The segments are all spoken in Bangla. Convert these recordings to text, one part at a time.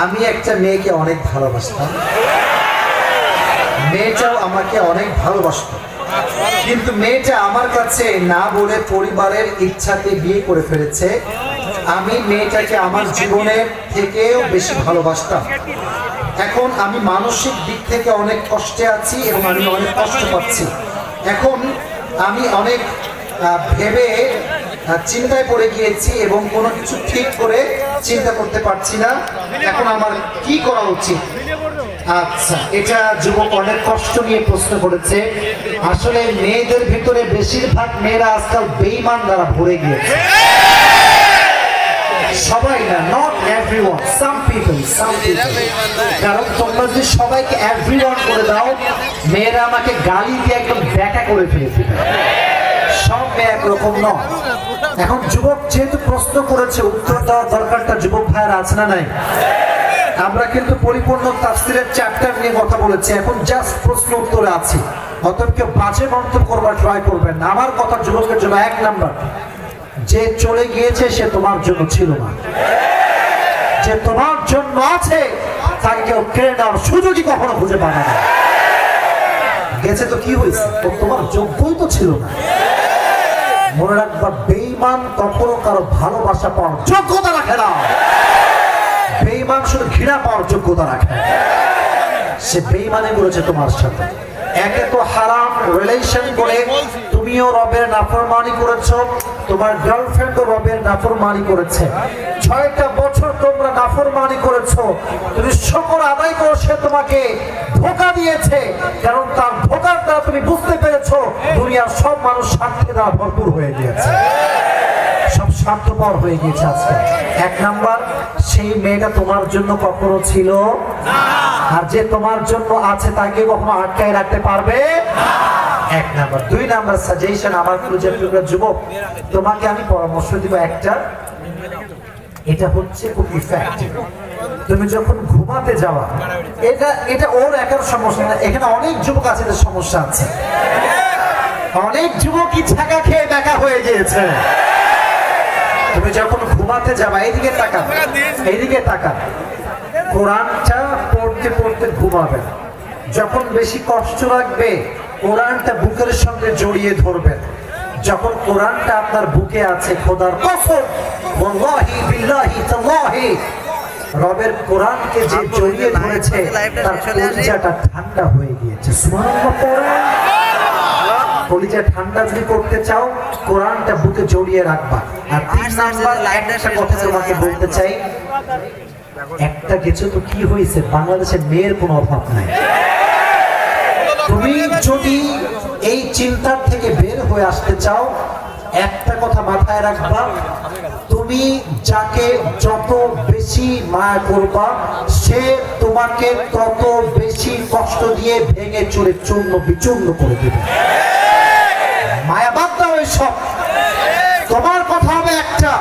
আমি একটা মেয়েকে অনেক ভালোবাসতাম। মেয়েটাও আমাকে অনেক ভালোবাসত। কিন্তু মেয়েটা আমার কাছে না বলে পরিবারের ইচ্ছাতে বিয়ে করে ফেলেছে। আমি মেয়েটাকে আমার জীবনের থেকেও বেশি ভালোবাসতাম। এখন আমি মানসিক দিক থেকে অনেক কষ্টে আছি এবং আমি অনেক কষ্ট পাচ্ছি। এখন আমি অনেক ভেবে চিন্তায় পড়ে গিয়েছি এবং কোনো কিছু ঠিক করে চিন্তা করতে পারছি না। এখন আমার কি করা উচিত? আচ্ছা এটা যুবক অনেক কষ্ট নিয়ে প্রশ্ন করেছে। আসলে মেয়েদের ভিতরে বেশিরভাগ মেয়েরা আজকাল বেইমান দ্বারা ভরে গিয়েছে। সবাই না not everyone some people some people কারণ তোমরা যদি সবাইকে এভরিওয়ান করে দাও, মেয়েরা আমাকে গালি দিয়ে একদম দেখা করে ফেলেছে। একরকম নয়। এখন যুবক যেহেতু প্রশ্ন করেছে, উত্তর দেওয়ার দরকারটা যুবক ভাইয়ের আছে না নাই? আমরা কিন্তু পরিপূর্ণ তাফসিরের চ্যাপ্টার নিয়ে কথা বলেছি। এখন জাস্ট প্রশ্ন উত্তরে আছি। অতএব কেউ বাজে মন্তব্য করবার ট্রাই করবেন না। আমার কথা যুবকের জন্য এক নাম্বার যে চলে গিয়েছে, সে তোমার জন্য ছিল না। যে তোমার জন্য আছে, তাকে কেউ কেড়ে নেওয়ার সুযোগই কখনো খুঁজে পাবে না। গেছে তো কি হয়েছে? তোমার যোগ্যই তো ছিল না। মনে রাখবা বেইমান কখনো কারও ভালোবাসা পাওয়ার যোগ্যতা রাখে না। বেইমান শুধু ঘৃণা পাওয়ার যোগ্যতা রাখে সে বেইমানে করেছে তোমার সাথে। একে তো হারাম রিলেশন করে, তুমিও রবের নাফরমানি করেছ, তোমার গার্লফ্রেন্ডও রবের নাফরমানি করেছে। ছয়টা বছর তোমরা নাফরমানি করেছ, তুমি শকর আদায় করো, সে তোমাকে ধোকা দিয়েছে, কারণ তার ধোকার দ্বারা তুমি বুঝতে পেরেছ দুনিয়ার সব মানুষ স্বার্থে দ্বারা ভরপুর হয়ে গিয়েছে। সব স্বার্থপর হয়ে গিয়েছে আজকে। এক নাম্বার, সেই মেয়েটা তোমার জন্য কখনো ছিল আর যে তোমার জন্য আছে তাকে কখনো আটকায় রাখতে পারবে? এক নাম্বার। দুই নাম্বার সাজেশন আমার টুকরা যুবক, তোমাকে আমি পরামর্শ দিব একটা। এটা হচ্ছে খুব ইফেক্টিভ তুমি যখন ঘুমাতে যাওয়া, এটা এটা ওর একার সমস্যা না, এখানে অনেক যুবক আছে সমস্যা আছে। অনেক যুবকই ছাকা খেয়ে দেখা হয়ে গিয়েছে। তুমি যখন ঘুমাতে যাবা এইদিকে তাকা এইদিকে তাকা কোরআনটা পড়তে পড়তে ঘুমাবে। যখন বেশি কষ্ট লাগবে কোরআনটা বুকের সঙ্গে জড়িয়ে ধরবেন যখন কোরআনটা আপনার বুকে আছে খোদার কসম ওয়াল্লাহি বিল্লাহি তাল্লাহি রবের কোরআনকে যে জড়িয়ে ধরেছে তার কলিজাটা ঠান্ডা হয়ে গিয়েছে। সুবহানাল্লাহ কলিজা ঠান্ডা যদি করতে চাও কোরআনটা বুকে জড়িয়ে রাখবা। আর তিন নাম্বার একটা কথা তোমাকে বলতে চাই একটা কিছু তো কি হয়েছে বাংলাদেশে মেয়ের কোনো অভাব নাই। তুমি যদি এই চিন্তার থেকে বের হয়ে আসতে চাও একটা কথা মাথায় রাখবা তুমি যাকে যত বেশি মায়া করবা সে তোমাকে তত বেশি কষ্ট দিয়ে ভেঙে চুরে চূর্ণ বিচূর্ণ করে দেবে। মায়া বাদ দাও এসব। তোমার কথা হবে একটা।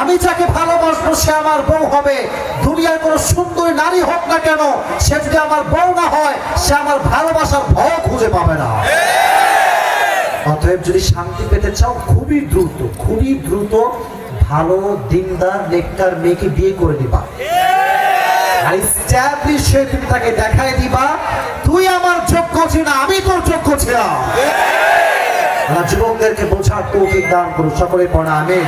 আমি যাকে ভালোবাসবো, সে আমার বউ হবে। দুনিয়ার কোনো সুন্দরী নারী হোক না কেন, সে যদি আমার বউ না হয়, সে আমার ভালোবাসার ভয় খুঁজে পাবে না। অতএব যদি শান্তি পেতে চাও, খুবই দ্রুত খুবই দ্রুত ভালো দিনদার নেকটার মেয়েকে বিয়ে করে দিবা আর establish হয়ে তুমি তাকে দেখাই দিবা, তুই আমার যোগ্য ছিল আমি তোর যোগ্য ছিলাম। যুবকদেরকে বোঝার তৌফিক দান করুন। সকলে পড়া আমি